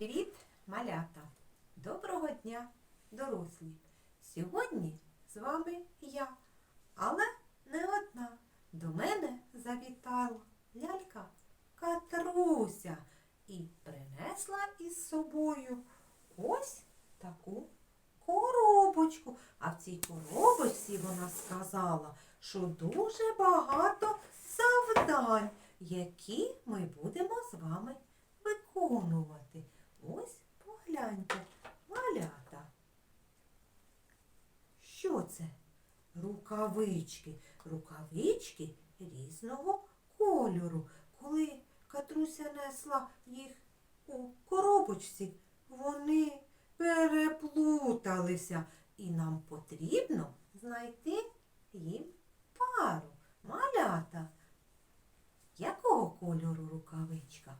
Привіт, малята! Доброго дня, дорослі! Сьогодні з вами я, але не одна. До мене завітала лялька Катруся і принесла із собою ось таку коробочку. А в цій коробочці вона сказала, що дуже багато завдань, які ми будемо з вами виконувати. Ось погляньте, малята. Що це? Рукавички. Рукавички різного кольору. Коли Катруся несла їх у коробочці, вони переплуталися. І нам потрібно знайти їм пару. Малята. Якого кольору рукавичка?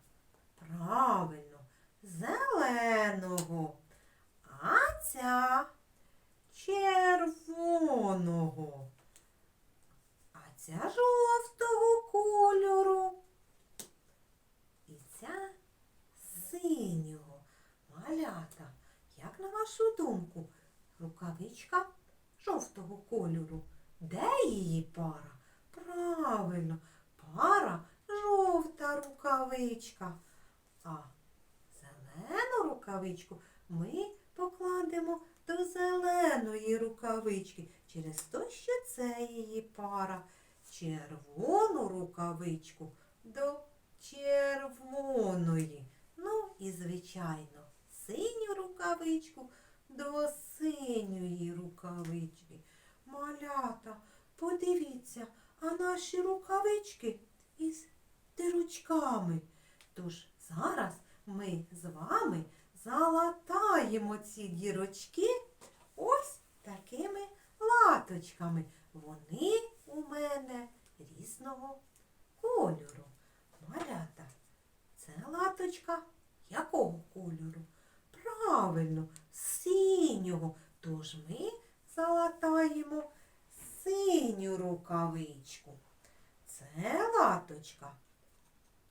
Правильно, зеленого. А ця червоного. Ця жовтого кольору. І ця синього. Малята, як на вашу думку, рукавичка жовтого кольору? Де її пара? Правильно, пара жовта рукавичка. А зелену рукавичку ми покладемо до зеленої рукавички через те, що це її пара. Червону рукавичку до червоної. Ну і, звичайно, синю рукавичку до синьої рукавички. Малята, подивіться, а наші рукавички із дирочками. Тож зараз ми з вами залатаємо ці дірочки ось такими латочками. Вони у мене різного кольору. Малята, це латочка якого кольору? Правильно, синього. Тож ми залатаємо синю рукавичку. Це латочка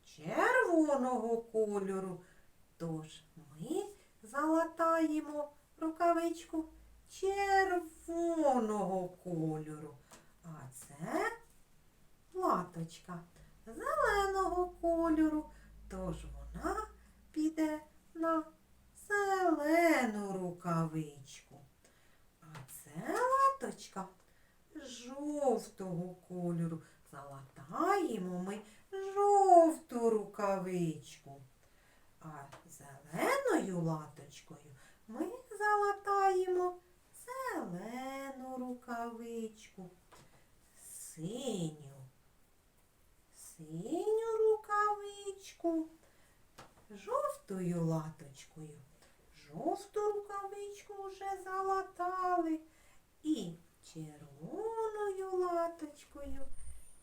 червоного кольору. Тож ми залатаємо рукавичку червоного кольору. А це латочка зеленого кольору. Тож вона піде на зелену рукавичку. А це латочка жовтого кольору. Залатаємо ми жовту рукавичку. А зеленою латочкою ми залатаємо зелену рукавичку. Синю. Синю рукавичку. Жовтою латочкою. Жовту рукавичку вже залатали. І червоною латочкою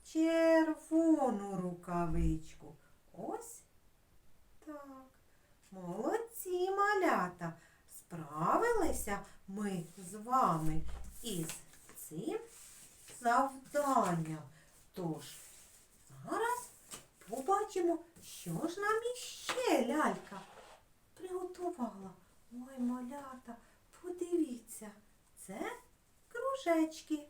червону рукавичку. Ось так. Молодці малята. Справилися ми з вами із цим завданням. Тож, зараз побачимо, що ж нам іще лялька приготувала. Ой, малята, подивіться, це кружечки.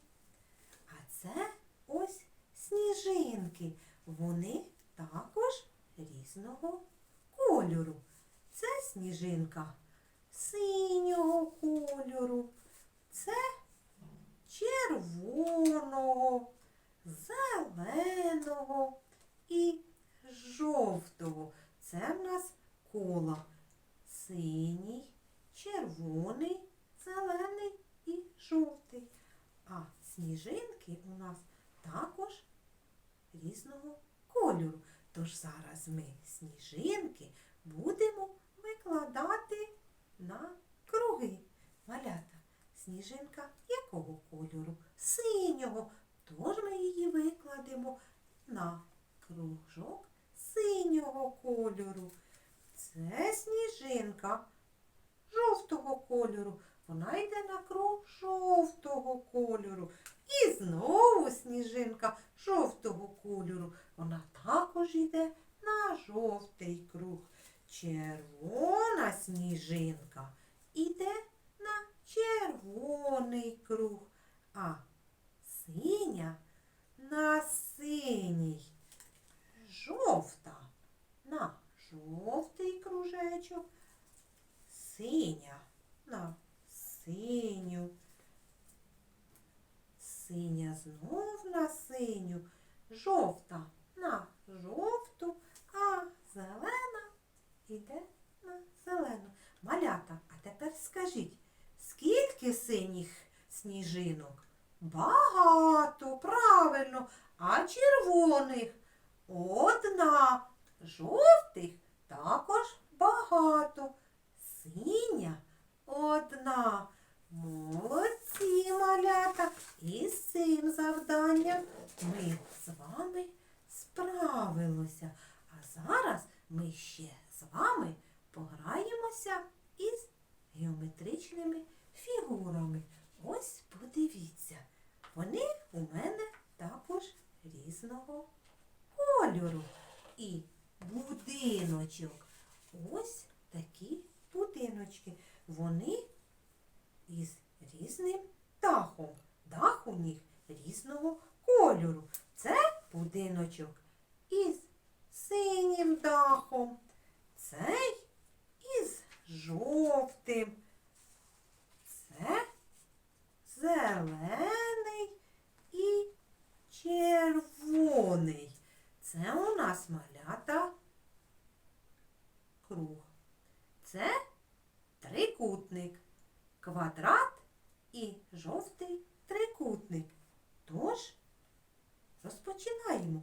А це ось сніжинки. Вони також різного кольору. Це сніжинка синього кольору, це червоного, зеленого і жовтого. Це в нас кола. Синій, червоний, зелений і жовтий. А сніжинки у нас також різного кольору. Тож зараз ми сніжинки будемо викладати на круги. Малята, сніжинка якого кольору? Синього. Тож ми її викладемо на кружок синього кольору. Це сніжинка жовтого кольору. Вона йде на круг жовтого кольору. І знову сніжинка жовтого кольору. Вона також йде на жовтий круг. Червона Червона сніжинка іде на червоний круг, а синя на синій. Жовта на жовтий кружечок, синя на синю. Синя знов на синю, жовта на жовту, а зелена іде на зелену. Малята, а тепер скажіть, скільки синіх сніжинок? Багато, правильно, а червоних одна, жовтих також багато. Синя одна. Молодці, малята. І з цим завданням ми з вами справилися. А зараз ми ще з вами пограємося із геометричними фігурами. Ось подивіться. Вони у мене також різного кольору. І будиночок. Ось такі будиночки. Вони із різним дахом. Дах у них різного кольору. Це будиночок із синім дахом. Цей із жовтим. Це зелений і червоний. Це у нас малята круг. Це трикутник, квадрат і жовтий трикутник. Тож розпочинаємо.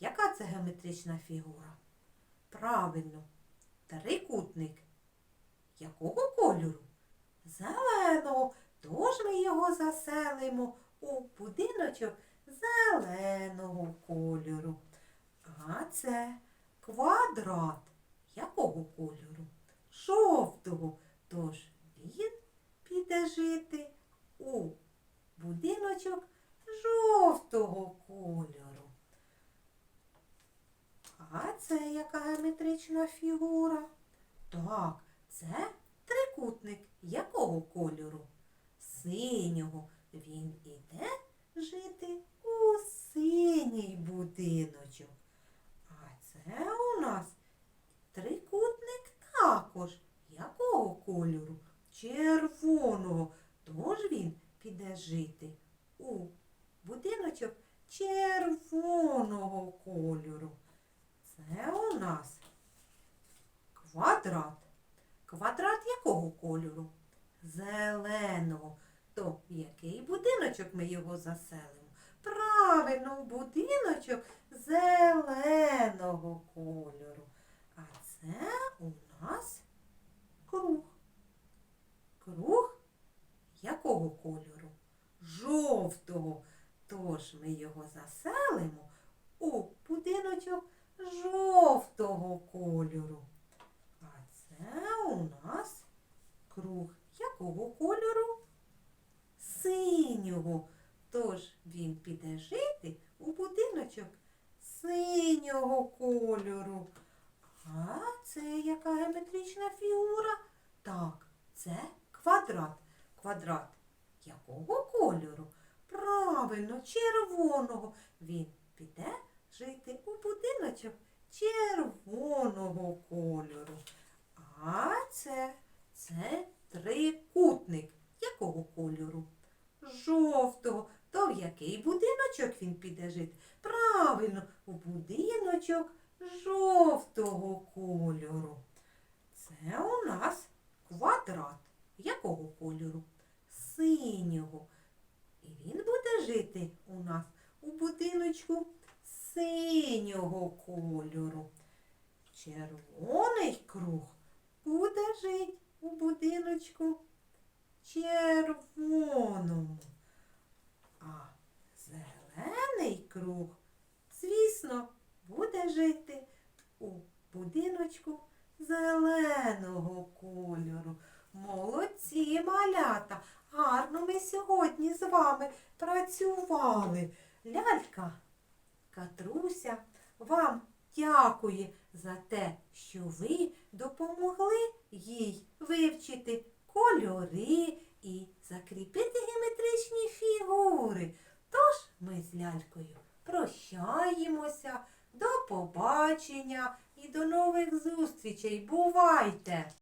Яка це геометрична фігура? Правильно, трикутник. Якого кольору? Зеленого. Тож ми його заселимо у будиночок зеленого кольору. А це квадрат. Якого кольору? Жовтого. Тож він піде жити у будиночок жовтого кольору. А це яка геометрична фігура? Так, це трикутник. Якого кольору? Синього. Він іде жити у синій будиночок. А це у нас трикутник також. Якого кольору? Червоного. Тож він піде жити у будиночок червоного кольору. Це у нас квадрат. Квадрат якого кольору? Зеленого. То який будиночок ми його заселимо? Правильно, будиночок зеленого кольору. А це у нас круг. Круг якого кольору? Жовтого. Тож ми його заселимо у будиночок жовтого кольору. У нас круг якого кольору? Синього. Тож він піде жити у будиночок синього кольору. А це яка геометрична фігура? Так, це квадрат. Квадрат якого кольору? Правильно, червоного. Він піде жити у будиночок червоного кольору. А це, це трикутник. Якого кольору? Жовтого. То в який будиночок він піде жити? Правильно, у будиночок жовтого кольору. Це у нас квадрат. Якого кольору? Синього. І він буде жити у нас у будиночку синього кольору. Червоний круг буде жити у будиночку червоному. А зелений круг, звісно, буде жити у будиночку зеленого кольору. Молодці малята! Гарно ми сьогодні з вами працювали. Лялька, Катруся, вам дякує за те, що ви допомогли їй вивчити кольори і закріпити геометричні фігури. Тож ми з лялькою прощаємося. До побачення і до нових зустрічей. Бувайте!